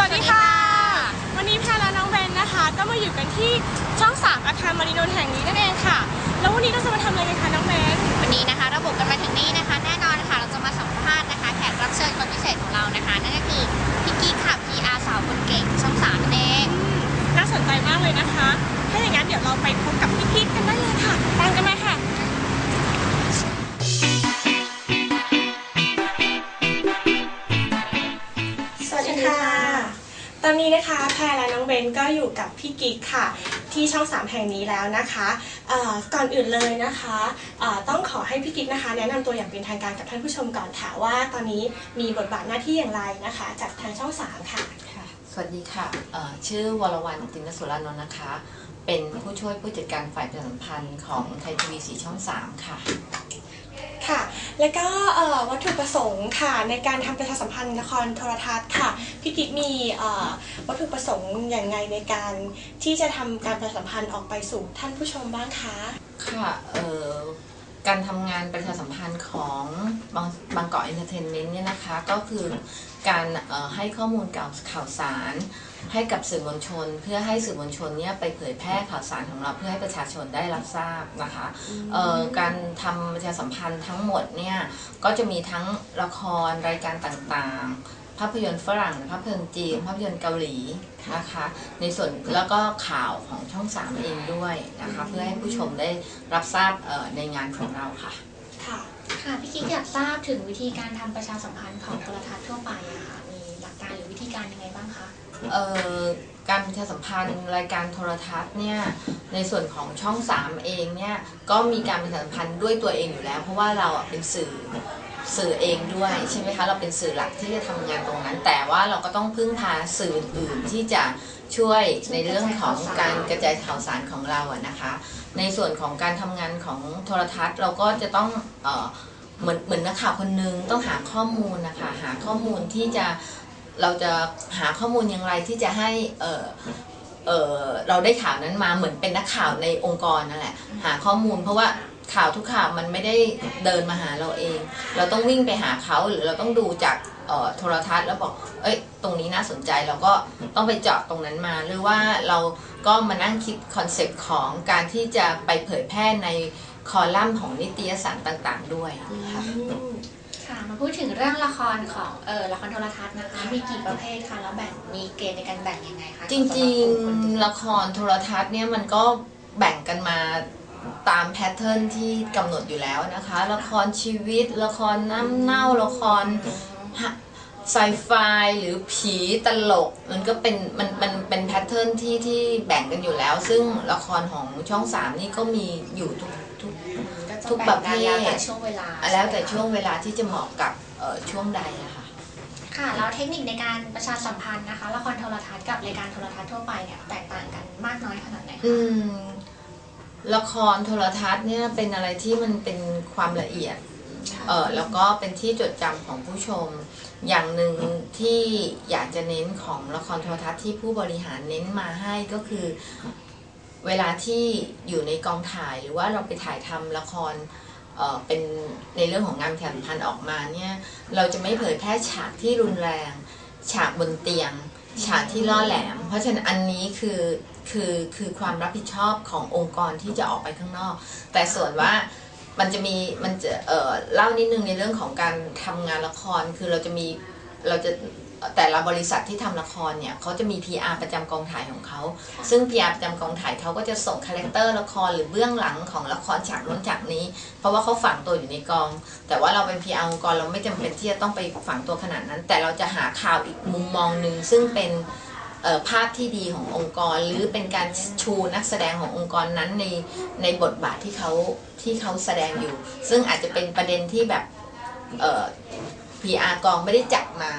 วัสดีค่ะ วันนี้แพรและน้องเบนนะคะ ก็มาอยู่กันที่ช่อง 3 อาคารมารินนท์แห่งนี้นั่นเองค่ะ แล้ววันนี้เราจะมาทำอะไรกันคะน้องเบนวันนี้นะคะเราบุกกันมาถึงนี่นะคะ แน่นอนค่ะเราจะมาสัมภาษณ์นะคะ แขกรับเชิญคนพิเศษของเรานะคะ นั่นก็คือพี่กิ๊กค่ะ PR สาวคนเก่งช่องสามนั่นเองอืมน่าสนใจมากเลยนะคะ ถ้าอย่างนั้นเดี๋ยวเราไปพบกับพี่กิ๊กกันได้เลยค่ะตามกันมาค่ะ อนนี้นะคะแพรและน้องเบนก็อยู่กับพี่กิ๊กค่ะ ที่ช่อง3แห่งนี้แล้วนะคะเอ่อก่อนอื่นเลยนะคะเอ่อต้องขอให้พี่กิ๊กนะคะ แนะนำตัวอย่างเป็นทางการกับท่านผู้ชมก่อนค่ะว่าตอนนี้มีบทบาทหน้าที่อย่างไรนะคะ จากทางช่อง3ค่ะ ค่ะสวัสดีค่ะเอ่อชื่อวรวรรณตินสุรานนท์นะคะ เป็นผู้ช่วยผู้จัดการฝ่ายประชาสัมพันธ์ของไทยทีวีสีช่อง 3 ค่ะ ค่ะ แล้วก็วัตถุประสงค์ค่ะ ในการทำประชาสัมพันธ์ละครโทรทัศน์ค่ะพี่กิ๊กมีวัตถุประสงค์อย่างไรในการที่จะทำการประชาสัมพันธ์ออกไปสู่ท่านผู้ชมบ้างคะ ค่ะเอ่อ การทำงานประชาสัมพันธ์ของบางบางกอกเอนเตอร์เทนเมนต์เนี่ยนะคะ ก็คือการเอ่อให้ข้อมูลข่าวข่าวสาร ให้กับสื่อมวลชน เพื่อให้สื่อมวลชนเนี่ยไปเผยแพร่ข่าวสารของเราเพื่อให้ประชาชนได้รับทราบนะคะเอ่อการทำประชาสัมพันธ์ทั้งหมดเนี่ยก็จะมีทั้งละครรายการต่างๆ ภาพยนตร์ฝรั่งภาพยนตร์จีนภาพยนตร์เกาหลีนะคะในส่วนแล้วก็ข่าวของช่องสามเองด้วยนะคะเพื่อให้ผู้ชมได้รับทราบเอ่อในงานของเราค่ะค่ะค่ะพี่กิ๊กอยากทราบถึงวิธีการทำประชาสัมพันธ์ของโทรทัศน์ทั่วไปอะค่ะมีหลักการหรือวิธีการยังไงบ้างคะเอ่อการประชาสัมพันธ์รายการโทรทัศน์เนี่ยในส่วนของช่อง 3 เองเนี่ยก็มีการประชาสัมพันธ์ด้วยตัวเองอยู่แล้ว เพราะว่าเราอะเป็นสื่อ สื่อเองด้วยใช่ไหมคะเราเป็นสื่อหลักที่จะทำงานตรงนั้น แต่ว่าเราก็ต้องพึ่งพาสื่ออื่นที่จะช่วยในเรื่องของการกระจายข่าวสารของเราอะนะคะ ในส่วนของการทำงานของโทรทัศน์ เราก็จะต้องเเหมือนเหมือนนักข่าวคนหนึงต้องหาข้อมูลนะคะหาข้อมูลที่จะเราจะหาข้อมูลอย่างไรที่จะให้เเเราได้ข่าวนั้นมาเหมือนเป็นนักข่าวในองค์กรนั่นแหละหาข้อมูลเพราะว่า ข่าวทุกข่าวมันไม่ได้เดินมาหาเราเอง เราต้องวิ่งไปหาเขาหรือเราต้องดูจากเอ่อโทรทัศน์แล้วบอก เอ้ย ตรงนี้น่าสนใจเราก็ต้องไปเจาะตรงนั้นมา หรือว่าเราก็มานั่งคิดคอนเซปต์ของการที่จะไปเผยแพร่ในคอลัมน์ของนิตยสารต่างๆ ด้วยค่ะค่ะ มาพูดถึงเรื่องละครของเออละครโทรทัศน์นะคะ มีกี่ประเภทคะ แล้วแบ่ง มีเกณฑ์ในการแบ่งยังไงคะ จริงๆ ละครโทรทัศน์เนี่ยมันก็แบ่งกันมา ตามแพทเทิร์นที่กำหนดอยู่แล้วนะคะ ละครชีวิต ละครน้ำเน่า ละครไซไฟหรือผีตลก มันก็เป็นมันมันเป็นแพทเทิร์นที่ที่แบ่งกันอยู่แล้ว ซึ่งละครของช่องสามนี่ก็มีอยู่ทุกทุกก็จทุกประเภทแบ่งกันแล้วแต่ช่วงเวลาแล้วแต่ช่วงเวลาที่จะเหมาะกับเอ่อช่วงใดอะค่ะค่ะแล้วเทคนิคในการประชาสัมพันธ์นะคะละครโทรทัศน์กับรายการโทรทัศน์ทั่วไปเนี่ยแตกต่างกันมากน้อยขนาดไหนคะอืม ละครโทรทัศน์เนี่ยเป็นอะไรที่มันเป็นความละเอียดเออแล้วก็เป็นที่จดจำของผู้ชม อย่างหนึ่งที่อยากจะเน้นของละครโทรทัศน์ที่ผู้บริหารเน้นมาให้ก็คือ เวลาที่อยู่ในกองถ่ายหรือว่าเราไปถ่ายทำละครเออเป็นในเรื่องของงานแข่งพันธ์ออกมาเนี่ยเราจะไม่เผยแพร่ฉากที่รุนแรง ฉากบนเตียง ฉากที่ล่อแหลม เพราะฉะนั้นอันนี้คือ คือคือความรับผิดชอบขององค์กรที่จะออกไปข้างนอก แต่ส่วนว่ามันจะมีมันจะเอ่อเล่านิดนึงในเรื่องของการทำงานละครคือเราจะมีเราจะแต่ละบริษัทที่ทำละครเนี่ยเขาจะมี PR ประจำกองถ่ายของเขา ซึ่ง PR ประจำกองถ่ายเขาก็จะส่งคาแรคเตอร์ละครหรือเบื้องหลังของละครฉากนู้นฉากนี้ เพราะว่าเขาฝังตัวอยู่ในกอง แต่ว่าเราเป็น PR องค์กรเราไม่จำเป็นที่จะต้องไปฝังตัวขนาดนั้น แต่เราจะหาข่าวอีกมุมมองหนึ่งซึ่งเป็น ภาพที่ดีขององค์กร หรือเป็นการชูนักแสดงขององค์กรนั้นในในบทบาทที่เขาที่เขาแสดงอยู่ ซึ่งอาจจะเป็นประเด็นที่แบบเอ่อ PR กองไม่ได้จับมา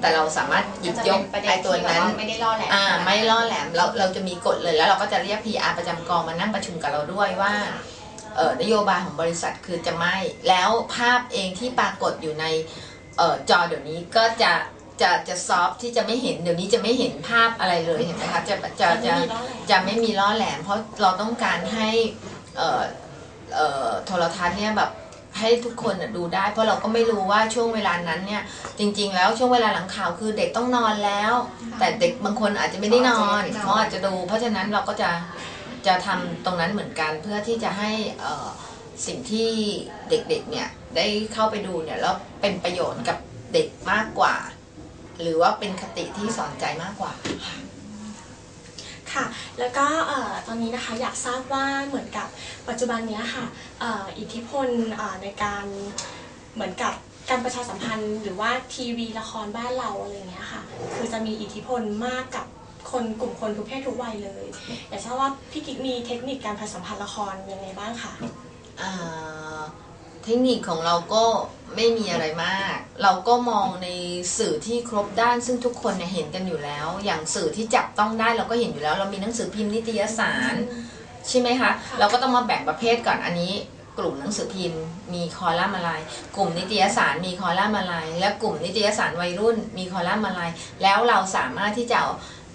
แต่เราสามารถหยิบยกประเด็นไอ้ตัวที่แบบนั้นว่าไม่ได้ล่อแหลมอ่าไม่ล่อแหลมเราเราจะมีกฎเลยแล้วเราก็จะเรียก PR ประจำกองมานั่งประชุมกับเราด้วยว่าเอ่อนโยบายของบริษัทคือจะไม่ แล้วภาพเองที่ปรากฏอยู่ในเอ่อจอเดี๋ยวนี้ก็จะ จะจะซอฟที่จะไม่เห็นเดี๋ยวนี้จะไม่เห็นภาพอะไรเลยเห็นไหมคะจะจะจะไม่มีล้อแหลมจะไม่มีล่อแหลม เพราะเราต้องการให้เอ่อเอ่อโทรทัศน์เนี่ยแบบให้ทุกคนน่ะดูได้ เพราะเราก็ไม่รู้ว่าช่วงเวลานั้นเนี่ย จริง ๆ แล้วช่วงเวลาหลังข่าวคือเด็กต้องนอนแล้ว แต่เด็กบางคนอาจจะไม่ได้นอนเขาอาจจะดู เพราะฉะนั้นเราก็จะจะทำตรงนั้นเหมือนกันเพื่อที่จะให้เอ่อสิ่งที่เด็กๆเนี่ยได้เข้าไปดูเนี่ยแล้วเป็นประโยชน์กับเด็กมากกว่า หรือว่าเป็นคติที่สอนใจมากกว่าค่ะค่ะ แล้วก็เอ่อตอนนี้นะคะอยากทราบว่าเหมือนกับปัจจุบันเนี้ยค่ะเอ่ออิทธิพลเอ่อในการเหมือนกับการประชาสัมพันธ์หรือว่าทีวีละครบ้านเราอะไรอย่างเงี้ยค่ะ คือจะมีอิทธิพลมากกับคนกลุ่มคนทุกเพศทุกวัยเลย อยากทราบว่าพี่กิ๊กมีเทคนิคการประชาสัมพันธ์ละครยังไงบ้างคะอ่า เทคนิคของเราก็ไม่มีอะไรมาก เราก็มองในสื่อที่ครบด้านซึ่งทุกคนเนี่ยเห็นกันอยู่แล้ว อย่างสื่อที่จับต้องได้เราก็เห็นอยู่แล้ว เรามีหนังสือพิมพ์นิตยสาร ใช่ไหมคะ เราก็ต้องมาแบ่งประเภทก่อนอันนี้ กลุ่มหนังสือพิมพ์ มีคอลัมน์อะไร กลุ่มนิตยสารมีคอลัมน์อะไร และกลุ่มนิตยสารวัยรุ่น มีคอลัมน์อะไร แล้วเราสามารถที่จะ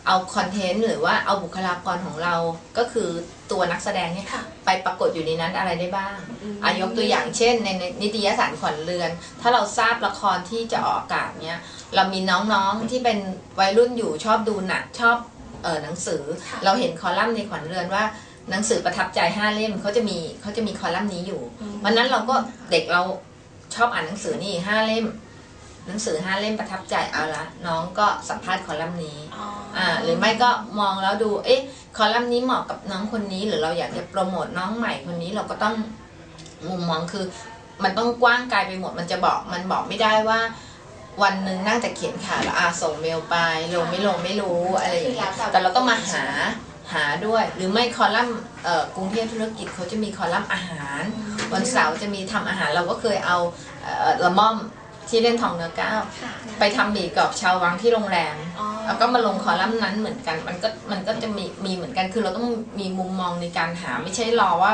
เอาเอาคอนเทนต์หรือว่าเอาบุคลากรของเราก็คือตัวนักแสดงเนี่ยค่ะไปปรากฏอยู่ในนั้นอะไรได้บ้างอืมอายกตัวอย่างเช่นในในนิตยสารขวัญเรือน ถ้าเราทราบละครที่จะออกอากาศเนี่ยเรามีน้องๆที่เป็นวัยรุ่นอยู่ชอบดูหนังชอบเออหนังสือค่ะเราเห็นคอลัมน์ในขวัญเรือนว่าหนังสือประทับใจห้าเล่มเขาจะมีเขาจะมีคอลัมน์นี้อยู่อืมวันนั้นเราก็เด็กเราชอบอ่านหนังสือนี่ห้าเล่ม หนังสือห้าเล่มประทับใจเอาละน้องก็สัมภาษณ์คอลัมน์นี้อ๋อออ่าหรือไม่ก็มองแล้วดูเอ๊ะคอลัมน์นี้เหมาะกับน้องคนนี้ หรือเราอยากจะโปรโมทน้องใหม่คนนี้เราก็ต้องมุมมองคือ มันต้องกว้างไกลไปหมดมันจะบอกมันบอกไม่ได้ว่า วันหนึ่งนั่งแต่เขียนข่าวแล้วอาส่งเมลไปลงไม่ลงไม่รู้อะไรอย่างเงี้ยแต่เราต้องมาหาหาด้วย หรือไม่คอลัมน์เอ่อกรุงเทพธุรกิจเขาจะมีคอลัมน์อาหาร วันเสาร์จะมีทำอาหารเราก็เคยเอาเอ่อละม่อม ที่เล่นทองเนื้อก้าวค่ะไปทำหมี่กรอบชาววังที่โรงแรม อ๋อแล้วก็มาลงคอลัมน์นั้นเหมือนกัน มันก็มันก็จะมีมีเหมือนกัน คือเราต้องมีมุมมองในการหา ไม่ใช่รอว่า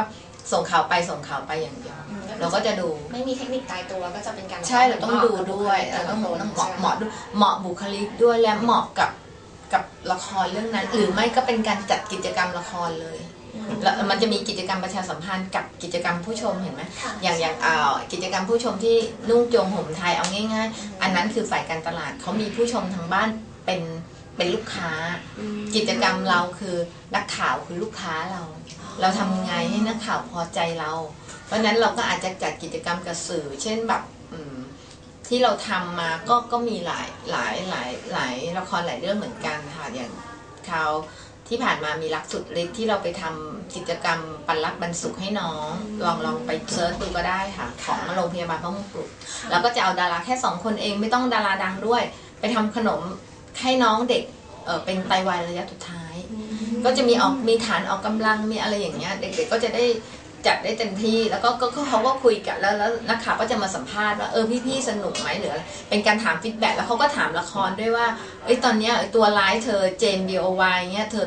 ส่งข่าวไปส่งข่าวไปอย่างเดียวเราก็จะดู ไม่มีเทคนิคตายตัวก็จะเป็นการใช่เราต้องดูด้วยเราต้องต้องเหมาะเหมาะด้วยเหมาะบุคลิกด้วยและเหมาะกับกับละครเรื่องนั้น หรือไม่ก็เป็นการจัดกิจกรรมละครเลย แล้วมันจะมีกิจกรรมประชาสัมพันธ์กับกิจกรรมผู้ชมเห็นไหมค่ะอย่างอย่างอ่ากิจกรรมผู้ชมที่นุ่งโจงห่มไทยเอาง่าย ๆ อันนั้นคือฝ่ายการตลาดเขามีผู้ชมทางบ้านเป็นเป็นลูกค้าอืมกิจกรรมเราคือนักข่าวคือลูกค้าเรา เราทำไงให้นักข่าวพอใจเรา เพราะฉะนั้นเราก็อาจจะจัดกิจกรรมกับสื่อ เช่นแบบอืมที่เราทำมาก็ก็มีหลายหลายหลายหลายละครหลายเรื่องเหมือนกันค่ะอย่างคราว ที่ผ่านมามีรักสุดฤทธิ์ที่เราไปทำกิจกรรมปันรักบรรสุขให้น้อง ลองลองไปเซิร์ชดูก็ได้ค่ะ ของโรงพยาบาลพระมงกุฎแล้วก็จะเอาดาราแค่สองคนเองไม่ต้องดาราดังด้วย ไปทำขนมให้น้องเด็กเอ่อเป็นไตวายระยะสุดท้าย ก็จะมีออกมีฐานออกกำลังมีอะไรอย่างเงี้ยเด็กๆก็จะได้จัดได้เต็มที่แล้วก็ก็ก็เขาก็คุยกันแล้วแล้วนักข่าวก็จะมาสัมภาษณ์ว่าเออพี่ๆสนุกไหมหรืออะไรเป็นการถามฟีดแบ็กแล้วเขาก็ถามละครด้วยว่าเอ้ยตอนเนี้ยตัวร้ายเธอเจน B O Y เงี้ยเธอ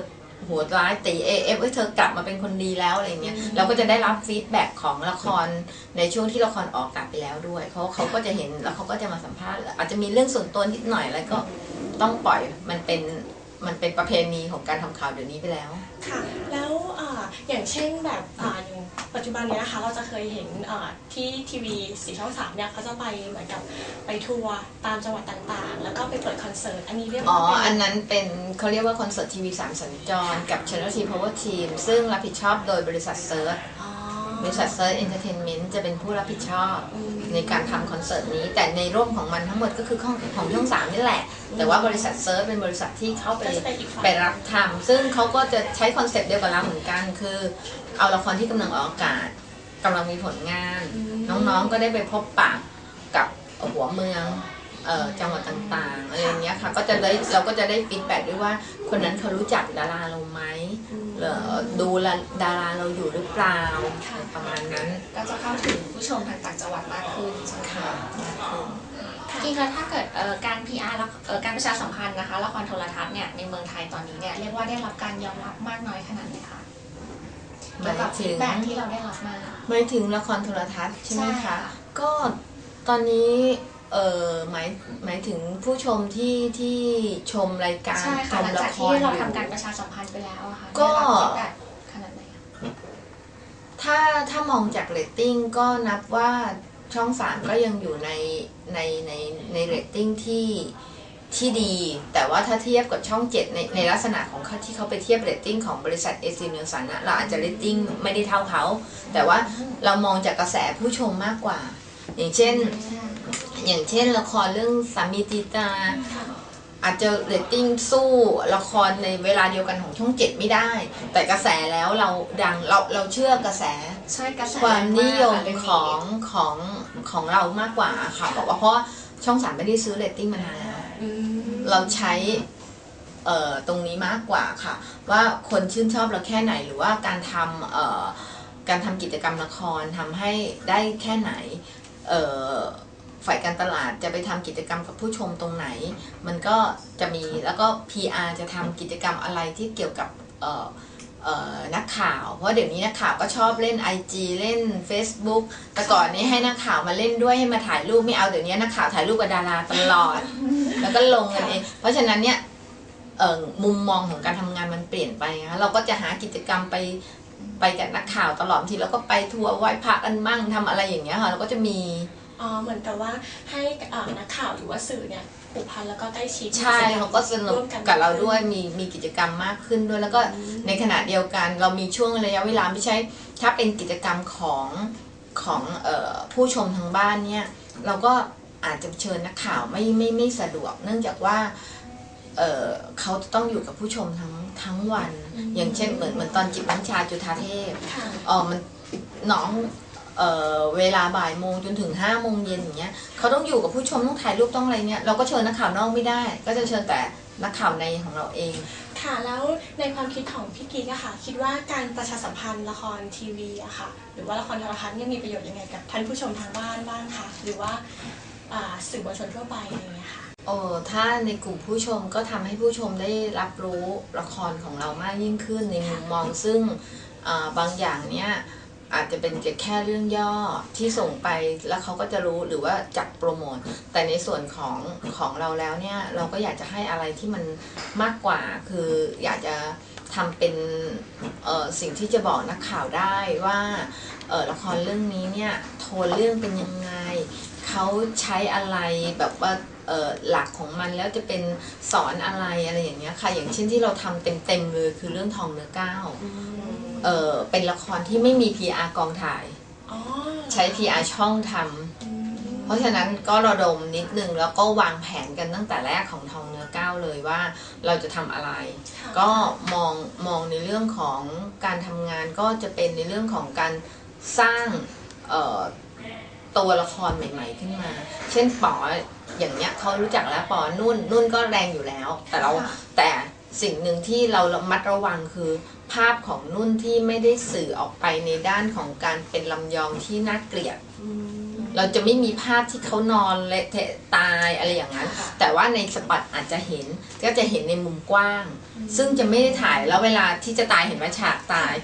หัวร้ายตีเอฟเอ้ยเธอกลับมาเป็นคนดีแล้วอะไรเงี้ยเราก็จะได้รับฟีดแบ็กของละครในช่วงที่ละครออกอากาศไปแล้วด้วยเขาเขาก็จะเห็นแล้วเขาก็จะมาสัมภาษณ์ อาจจะมีเรื่องส่วนตัวนิดหน่อยอะไรก็ต้องปล่อยมันเป็นมันเป็นประเพณีของการทำข่าวเดี๋ยวนี้ไปแล้ว ค่ะ แล้ว อ่าอย่างเช่นแบบอ่าอย่างปัจจุบันเนี้ยนะคะเราจะเคยเห็นอ่าที่ทีวีสีช่องสามเนี่ยเขาจะไปเหมือนกับไปทัวร์ตามจังหวัดต่างๆ แล้วก็ไปเปิดคอนเสิร์ตอันนี้เรียกอ๋อ ว่าอัเป็นนั้นเป็นเขาเรียกว่าคอนเสิร์ตทีวีสามสัญจร กับ Channel T Power Team ซึ่งรับผิดชอบโดยบริษัทเซิร์ช อ๋อ บริษัทเซิร์ชเอนเตอร์เทนเมนต์จะเป็นผู้รับผิดชอบอืมในการทำคอนเสิร์ตนี้ แต่ในร่มของมันทั้งหมดก็คือของของช่องสามนี่แหละ แต่ว่าบริษัทเซิร์ชเป็นบริษัทที่เข้าไปก็จะเป็นอีกฝ่ายไปรับทำซึ่งเขาก็จะใช้คอนเซ็ปต์เดียวกับเราเหมือนกัน คือเอาละครที่กำลังออกอากาศกำลังมีผลงาน น้องๆก็ได้ไปพบปะกับหัวเมืองเอ่อ จังหวัดต่างๆอะไรอย่างเงี้ยค่ะก็จะได้เราก็จะได้ฟีดแบ็กด้วยว่าคนนั้นเขารู้จักดาราเราไหมอืมหรือดูละดาราเราอยู่หรือเปล่าประมาณนั้น ก็จะเข้าถึงผู้ชมทางต่างจังหวัดมากขึ้นใช่ไหมค่ะคะจริงๆแล้วถ้าเกิดเอ่อการ PR แล้วเอ่อการประชาสัมพันธ์นะคะละครโทรทัศน์เนี่ยในเมืองไทยตอนนี้เนี่ยเรียกว่าได้รับการยอมรับมากน้อยขนาดไหนคะหเกี่มายยวกับถึฟีงดแบ็กที่เราได้รับมาหมายถึงละครโทรทัศน์ใช่ไหมใช่คะค่ะก็ตอนนี้ เอ่อหมายหมายถึงผู้ชมที่ที่ชมรายการใช่ชค่ะมหลังละจากคที่รอเรายู่ทำการประชาสัมพันธ์ไปแล้วอะค่ะก็ได้รับฟีดแบ็กขนาดไหนอะถ้าถ้ามองจากเรตติ้งก็นับว่าช่องสามก็ยังอยู่ในในในในเรตติ้งที่ที่ดี แต่ว่าถ้าเทียบกับช่องเจ็ดในในลักษณะของเขาที่เขาไปเทียบเรตติ้งของบริษัทเอซีเนลสันนะเราอาจจะเรตติ้งไม่ได้เท่าเขา แต่ว่าเรามองจากกระแสผู้ชมมากกว่า อย่างเช่น อย่างเช่นละครเรื่องสามีตีตาค่ะอาจจะเรตติ้งสู้ละครในเวลาเดียวกันของช่องเจ็ดไม่ได้ แต่กระแสแล้วเราดังเราเราเชื่อกระแสใช่กระแสความนิยมแรงากของค่ะของของเรามากกว่าค่ะบอกว่าเพราะว่าช่องสามไม่ได้ซื้อเรตติ้งมานานแล้วอืมเราใช้เอ่อตรงนี้มากกว่าค่ะ ว่าคนชื่นชอบเราแค่ไหนหรือว่าการทำเอ่อการทำกิจกรรมละครทำให้ได้แค่ไหน เอ่อ ฝ่ายการตลาดจะไปทำกิจกรรมกับผู้ชมตรงไหน มันก็จะมีแล้วก็ PR จะทำกิจกรรมอะไรที่เกี่ยวกับเอ่อเอ่อนักข่าว เพราะเดี๋ยวนี้นักข่าวก็ชอบเล่น IG เล่น Facebook แต่ก่อนนี้ให้นักข่าวมาเล่นด้วยให้มาถ่ายรูปไม่เอาเดี๋ยวนี้นักข่าวถ่ายรูปกับดาราตลอด แล้วก็ลงกันเองเพราะฉะนั้นเนี่ยเอ่อมุมมองของการทำงานมันเปลี่ยนไปนะคะเราก็จะหากิจกรรมไปไปกับนักข่าวตลอดบางทีเราก็ไปทัวร์ไหว้พระกันมั่งทำอะไรอย่างเงี้ยค่ะเราก็จะมี อ๋อเหมือนกับว่าให้เอ่อนักข่าวหรือว่าสื่อเนี่ยผูกพันแล้วก็ใกล้ชิดใช่เขาก็สนุกร่วมกับเราด้วยมีมีกิจกรรมมากขึ้นด้วย แล้วก็ในขณะเดียวกัน เรามีช่วงระยะเวลาไม่ใช่ ถ้าเป็นกิจกรรมของของเอ่อผู้ชมทางบ้านเนี่ยเราก็อาจจะเชิญนักข่าวไม่ไม่ไม่สะดวก เนื่องจากว่าเอ่อเขาจะต้องอยู่กับผู้ชมทั้งทั้งวัน อย่างเช่นเหมือนเหมือนตอนจิบน้ำชาจุธาเทพค่ะเออมันน้อง เออเวลาบ่ายโมงจนถึงห้าโมงเย็นอย่างเงี้ยเขาต้องอยู่กับผู้ชมต้องถ่ายรูปต้องอะไรเงี้ยเราก็เชิญนักข่าวนอกไม่ได้ ก็จะเชิญแต่นักข่าวในของเราเอง ค่ะแล้วในความคิดของพี่กิ๊กอะค่ะ คิดว่าการประชาสัมพันธ์ละครทีวีอะค่ะ หรือว่าละครโทรทัศน์เนี่ยมีประโยชน์ยังไงกับท่านผู้ชมทางบ้านบ้างคะหรือว่าอ่าสื่อมวลชนทั่วไปอะไรอย่างเงี้ยค่ะโอ้ถ้าในกลุ่มผู้ชมก็ทำให้ผู้ชมได้รับรู้ละครของเรามากยิ่งขึ้นในมุมมองซึ่งอ่าบางอย่างเนี้ย อาจจะเป็นแค่เรื่องย่อที่ส่งไปแล้วเขาก็จะรู้หรือว่าจัดโปรโมทแต่ในส่วนของของเราแล้วเนี่ย เราก็อยากจะให้อะไรที่มันมากกว่าคืออยากจะทำเป็นสิ่งที่จะบอกนักข่าวได้ว่าละครเรื่องนี้เนี่ยโทนเรื่องเป็นยังไงเขาใช้อะไรแบบว่าหลักของมันแล้วจะเป็นสอนอะไรอะไรอย่างเงี้ยค่ะ อย่างเช่นที่เราทำเต็มๆเลยคือเรื่องทองเนื้อก้าว เออเป็นละครที่ไม่มี PR กองถ่าย อ๋อใช้ PR ช่องทำอืมเพราะฉะนั้นก็ระดมนิดนึงแล้วก็วางแผนกันตั้งแต่แรกของทองเนื้อก้าวเลยว่าเราจะทำอะไรค่ะก็มองมองในเรื่องของการทำงานก็จะเป็นในเรื่องของการสร้างเอ่อตัวละครใหม่ ๆ ขึ้นมา เช่นป๋ออย่างเนี้ยเขารู้จักแล้วป๋อนุ่นนุ่นก็แรงอยู่แล้ว แต่เราค่ะ แต่สิ่งหนึ่งที่เราระมัดระวังคือ ภาพของนุ่นที่ไม่ได้สื่อออกไปในด้านของการเป็นลำยองที่น่าเกลียดอืมเราจะไม่มีภาพที่เขานอนเละเทะตายอะไรอย่างนั้นค่ะแต่ว่าในสปอตอาจจะเห็นก็จะเห็นในมุมกว้าง ซึ่งจะไม่ได้ถ่ายแล้วเวลาที่จะตายเห็นว่าฉากตาย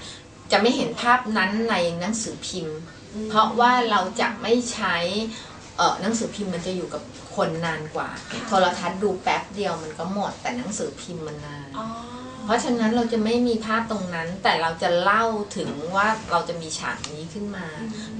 จะไม่เห็นภาพนั้นในหนังสือพิมพ์ เพราะว่าเราจะไม่ใช้เออหนังสือพิมพ์มันจะอยู่กับคนนานกว่า โทรทัศน์ดูแป๊บเดียวมันก็หมดแต่หนังสือพิมพ์มันนานอ๋อเพ ราะฉะนั้นเราจะไม่มีภาพตรงนั้น แต่เราจะเล่าถึงว่าเราจะมีฉากนี้ขึ้นมา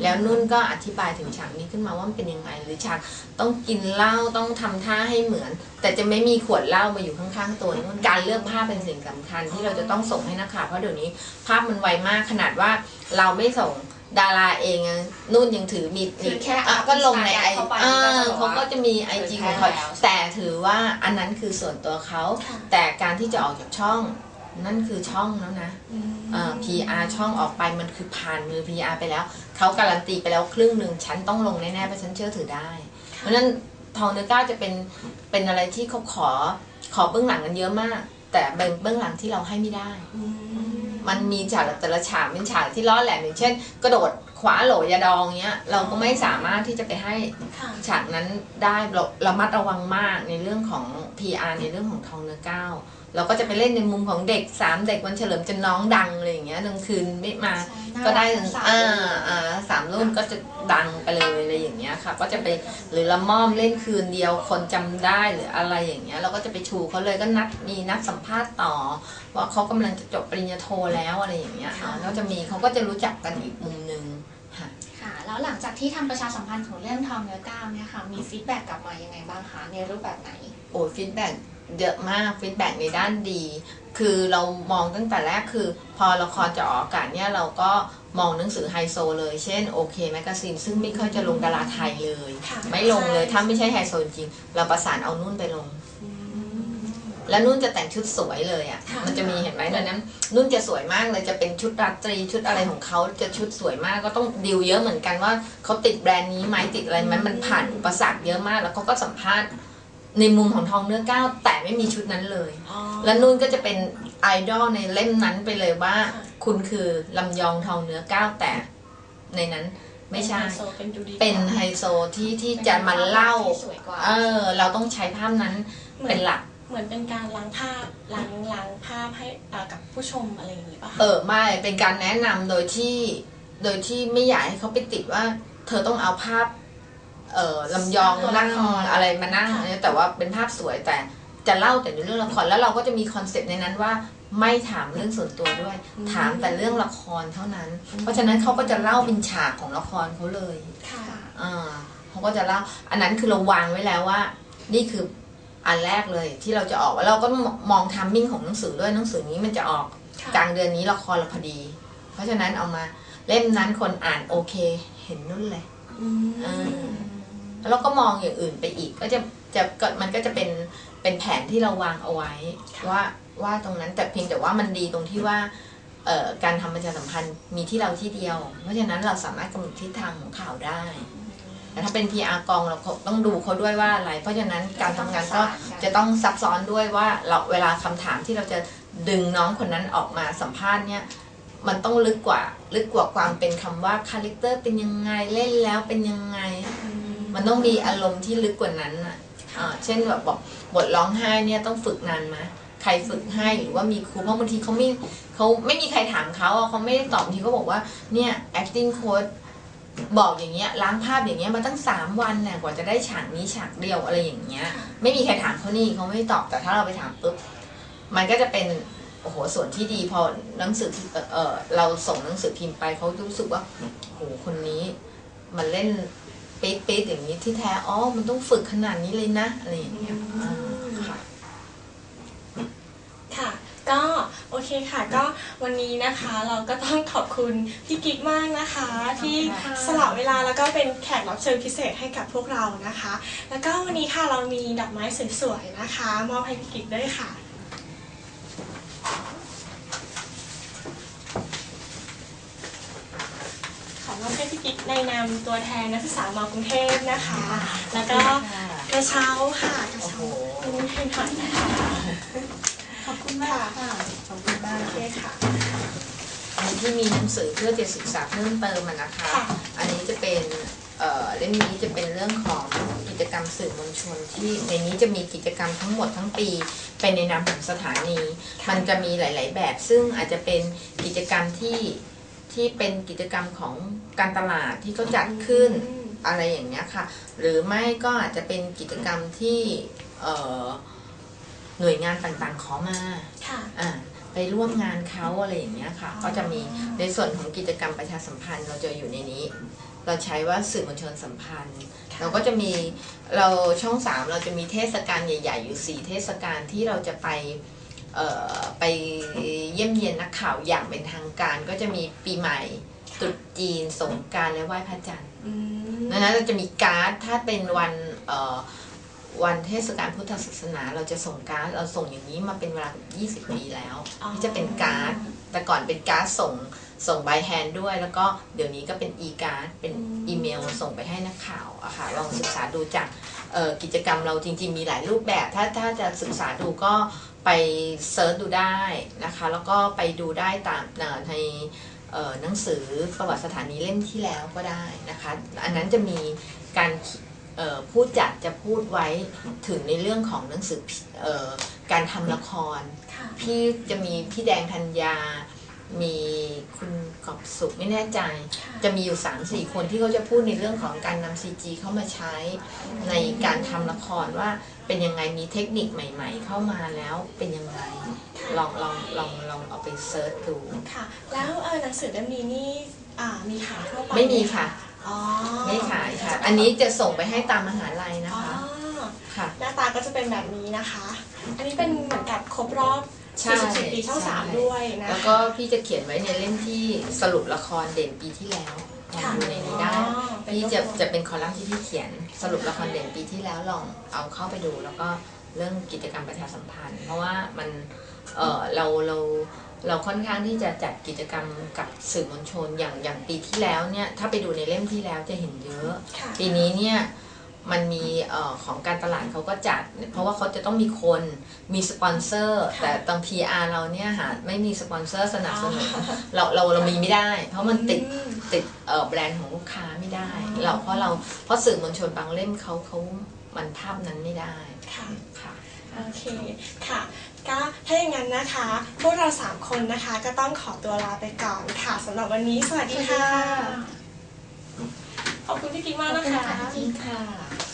แล้วนุ่นก็อธิบายถึงฉากนี้ขึ้นมาว่ามันเป็นยังไง หรือฉากต้องกินเหล้าต้องทำท่าให้เหมือน แต่จะไม่มีขวดเหล้ามาอยู่ข้างๆตัวนุ่นการเลือกภาพเป็นสิ่งสำคัญที่เราจะต้องส่งให้นักข่าวเพราะเดี๋ยวนี้ ภาพมันไวมากขนาดว่าเราไม่ส่ง ดาราเองอะนุ่นยังถือมีคือแค่อะก็ลงในไอเข้าไปอ่าก็จะบอกว่าเขาก็จะมีไอจีของเขาเผยแพร่แล้ว แต่ถือว่าอันนั้นคือส่วนตัวเขา ค่ะแต่การที่จะออกจากช่อง นั่นคือช่องแล้วนะอืมเอ่อ PR ช่องออกไปมันคือผ่านมือ PR ไปแล้ว เขาการันตีไปแล้วครึ่งหนึ่งฉันต้องลงแน่ๆเพราะฉันเชื่อถือได้ เพราะฉะนั้นทองเนื้อก้าวจะเป็นเป็นอะไรที่เขาขอขอเบื้องหลังกันเยอะมาก แต่เป็นเบื้องหลังที่เราให้ไม่ได้ อืม มันมีฉากแต่ละฉากเป็นฉากที่ล้อแหลมอย่างเช่น กระโดดขวาโหลยาดองเงี้ย เราก็ไม่สามารถที่จะไปให้ค่ะฉากนั้นได้เราระมัดระวังมากในเรื่องของ PR ในเรื่องของทองเนื้อก้าว เราก็จะไปเล่นในมุมของเด็กสามเด็กวันเฉลิมจนน้องดังอะไรอย่างเงี้ยกลางคืนไม่มาใช่ก็ได้ถึงน่ารักทั้งสามอ่ารุ่นอ่าสามรุ่นก็จะดังไปเลยอะไรอย่างเงี้ยค่ะ ก็จะไปหรือละม่อมเล่นคืนเดียวคนจำได้หรืออะไรอย่างเงี้ย เราก็จะไปชูเขาเลยก็นัดมีนัดสัมภาษณ์ต่อ ว่าเขากำลังจะจบปริญญาโทแล้วอะไรอย่างเงี้ยอ่าก็จะมีเขาก็จะรู้จักกันอีกมุมหนึ่งค่ะค่ะแล้วหลังจากที่ทำประชาสัมพันธ์ของเรื่องทองเนื้อก้าวเนี่ยค่ะมีฟีดแบ็กกลับมายังไงบ้างคะในรูปแบบไหนโอ้ฟีดแบ็ก เยอะมากฟีดแบ็กในด้านดี คือเรามองตั้งแต่แรกคือ พอละครจะออกอากาศเนี่ยเราก็มองหนังสือไฮโซเลย เช่นโอเคแมกกาซีนซึ่งไม่ค่อยจะลงดาราไทยเลยค่ะไม่ลงเลยใช่ถ้าไม่ใช่ไฮโซจริงๆเราประสานเอานุ่นไปลง แล้วนุ่นจะแต่งชุดสวยเลยอะค่ะ มันจะมีเห็นไหมตอนนั้น นุ่นจะสวยมากเลยจะเป็นชุดราตรีชุดอะไรของเขาจะชุดสวยมากก็ต้องดิวเยอะเหมือนกันว่าเขาติดแบรนด์นี้ไหมติดอะไรไหมมันผ่านอุปสรรคเยอะมาก แล้วเขาก็สัมภาษณ์ ในมุมของทองเนื้อก้าวแต่ไม่มีชุดนั้นเลยอ๋อแล้วนุ่นก็จะเป็นไอดอลในเล่มนั้นไปเลยว่าค่ะคุณคือลำยองทองเนื้อก้าวแต่ ในนั้นไม่ใช่ไฮโซเป็นดูดีเป็นไฮโซที่ที่จะมาเล่าที่สวยกว่า เออ เราต้องใช้ภาพนั้นเป็นหลัก เหมือนเป็นการล้างภาพล้างล้างภาพให้อ่ากับผู้ชมอะไรอย่างนี้ป่ะคะเออไม่ เป็นการแนะนำโดยที่ โดยที่ไม่อยากให้เขาไปติดว่า เธอต้องเอาภาพ เออลำยองนั่งอะไรมานั่งแต่ว่าเป็นภาพสวยแต่จะเล่าแต่ในเรื่องละครแล้วเราก็จะมีคอนเซปต์ในนั้นว่าไม่ถามเรื่องส่วนตัวด้วย ถามแต่เรื่องละครเท่านั้น เพราะฉะนั้นเขาก็จะเล่าเป็นฉากของละครเขาเลยค่ะอ่าเขาก็จะเล่าอันนั้นคือเราวางไว้แล้วว่า นี่คืออันแรกเลยที่เราจะออกแล้วเราก็มองทัมมิ่งของหนังสือด้วยหนังสือนี้มันจะออกค่ะกลางเดือนนี้ละครเราพอดี เพราะฉะนั้นเอามาเล่มนั้นคนอ่านโอเค เห็นนุ่นเลยอืมอ่า แล้วเราก็มองอย่างอื่นไปอีก ก็จะจะก็มันก็จะเป็นเป็นแผนที่เราวางเอาไว้ ว่าว่าตรงนั้นแต่เพียงแต่ว่ามันดีตรงที่ว่าเอ่อการทำประชาสัมพันธ์มีที่เราที่เดียว เพราะฉะนั้นเราสามารถกำหนดทิศทางของข่าวได้แต่ถ้าเป็น PR กองเราก็ต้องดูเขาด้วยว่าอะไร เพราะฉะนั้นการทำงานก็จะต้องซับซ้อนด้วยว่าเราเวลาคำถามที่เราจะดึงน้องคนนั้นออกมาสัมภาษณ์เนี่ยมันต้องลึกกว่า ลึกกว่าความเป็นคำว่าคาแรคเตอร์เป็นยังไงเล่นแล้วเป็นยังไง มันต้องมีอารมณ์ที่ลึกกว่านั้นอะอ่าเช่นแบบบอกบทร้องไห้เนี่ยต้องฝึกนานไหมใครฝึกให้หรือว่ามีครูเพราะบางทีเขาไม่เขาไม่มีใครถามเขาอะเขาไม่ได้ตอบบางทีเขาบอกว่าเนี่ย acting coach บอกอย่างเงี้ยล้างภาพอย่างเงี้ยมาตั้งสามวันเนี่ยกว่าจะได้ฉากนี้ฉากเดียวอะไรอย่างเงี้ย ไม่มีใครถามเขานี่เขาไม่ได้ตอบแต่ถ้าเราไปถามปุ๊บมันก็จะเป็นโอ้โหส่วนที่ดีพอหนังสือเอ่อเออเราส่งหนังสือพิมพ์ไปเขารู้สึกว่าโอ้โหคนนี้มันเล่น เป๊ะๆอย่างนี้ที่แท้อ๋อมันต้องฝึกขนาดนี้เลยนะอะไรอย่างเงี้ยอ่าค่ะ ค่ะ ก็โอเคค่ะ ก็วันนี้นะคะเราก็ต้องขอบคุณพี่กิ๊กมากนะคะ ที่สละเวลาแล้วก็เป็นแขกรับเชิญพิเศษให้กับพวกเรานะคะ แล้วก็วันนี้ค่ะเรามีดอกไม้สวยๆนะคะ มอบให้พี่กิ๊กด้วยค่ะ ขอมอบให้พี่ กิ๊กในนามตัวแทนนักศึกษามอกรุงเทพนะคะ แล้วก็กระเช้าค่ะกระโอ้เช้าโหคุณให้หน่อยนะคะขอบคุณมากค่ะขอบคุณมากโอเคค่ะอันที่มีหนังสือเพื่อจะศึกษาเพิ่มเติมอะนะคะค่ะอันนี้จะเป็นเอ่อเล่มนี้จะเป็นเรื่องของกิจกรรมสื่อมวลชนที่ในนี้จะมีกิจกรรมทั้งหมดทั้งปีเป็นในนามของสถานี มันจะมีหลาย ๆ แบบ ซึ่งอาจจะเป็นกิจกรรมที่ ที่เป็นกิจกรรมของการตลาดที่เขาจัดขึ้นอืมอะไรอย่างเงี้ยค่ะ หรือไม่ก็อาจจะเป็นกิจกรรมที่เอ่อหน่วยงานต่างๆขอมาค่ะอ่าไปร่วมงานเขาอะไรอย่างเงี้ยค่ะ ก็จะมีในส่วนของกิจกรรมประชาสัมพันธ์ เราจะอยู่ในนี้ เราใช้ว่าสื่อมวลชนสัมพันธ์ค่ะเราก็จะมีเราช่องสามเราจะมีเทศกาลใหญ่ ๆ อยู่สี่เทศกาลที่เราจะไปเอ่อ ไปเยี่ยมเยียนนักข่าวอย่างเป็นทางการ ก็จะมีปีใหม่ตรุษจีนสงกรารและไหว้พระจันทร์อืมดังนั้นเราจะมีการ์ดถ้าเป็นวันเอ่อวันเทศกาลพุทธศาสนาเราจะส่งการ์ดเราส่งอย่างนี้มาเป็นเวลา 20 ปีแล้วที่จะเป็นการ์ดแต่ก่อนเป็นการ์ดส่งส่งใบแฮนด์ด้วย แล้วก็เดี๋ยวนี้ก็เป็นอีการ์ดเป็นอีเมลส่งไปให้นักข่าวอะค่ะลองศึกษาดูจากเอ่อ กิจกรรมเราจริง ๆ มีหลายรูปแบบ ถ้าถ้าจะศึกษาดูก็ไปเซิร์ชดูได้นะคะ แล้วก็ไปดูได้ตามเอ่อในเอ่อหนังสือประวัติสถานีเล่มที่แล้วก็ได้นะคะ อันนั้นจะมีการเอ่อผู้จัดจะพูดไว้ถึงในเรื่องของหนังสือเอ่อการทำละครค่ะพี่จะมีพี่แดงธัญญา มีคุณกอบสุขไม่แน่ใจ จะมีอยู่ 3 4 คนที่เขาจะพูดในเรื่องของการนำซีจีเข้ามาใช้ในการทำละครว่าเป็นยังไงมีเทคนิคใหม่ ๆ เข้ามาแล้วเป็นยังไงลองลองลองลองเอาไปเซิร์ชดูค่ะ แล้วเออหนังสือเล่มนี้นี่อ่ามีขายทั่วไปไม่มีค่ะหอ๋อไม่ขายค่ะ อันนี้จะส่งไปให้ตามมหาลัยนะอ๋อคะค่ะหน้าตาก็จะเป็นแบบนี้นะคะ อันนี้เป็นเหมือนกับครบรอบ ใช่ 44ปีช่องใช่ สามด้วยนะคะแล้วก็พี่จะเขียนไว้ในเล่มที่สรุปละครเด่นปีที่แล้วลองค่ะดูในนี้ได้อ๋อเป็นพี่จะรูป จะเป็นคอลัมน์ที่พี่เขียนสรุปละครเด่นปีที่แล้วลองเอาเข้าไปดูแล้วก็เรื่องกิจกรรมประชาสัมพันธ์ เพราะว่ามันเออเราเราเราค่อนข้างที่จะจัดกิจกรรมกับสื่อมวลชนอย่างอย่างปีที่แล้วเนี่ยถ้าไปดูในเล่มที่แล้วจะเห็นเยอะ ค่ะ ปีนี้เนี่ย มันมีเอ่อของการตลาดเขาก็จัด เพราะว่าเขาจะต้องมีคนมีสปอนเซอร์ค่ะแต่ตอน PR เราเนี่ยหาไม่มีสปอนเซอร์สนับสนุนอ๋อเราเราเรามีไม่ได้ เพราะมันติดอืมติดเอ่อแบรนด์ของลูกค้าไม่ได้อ๋อเราเพราะเราเพราะสื่อมวลชนบางเล่มเขาเขามันภาพนั้นไม่ได้ค่ะค่ะโอเคค่ะก็ถ้าอย่างนั้นนะคะ พวกเราสามคนนะคะก็ต้องขอตัวลาไปก่อนค่ะสำหรับวันนี้สวัสดีค่ะ ขอบคุณพี่กิ๊กมากนะคะ จริงค่ะ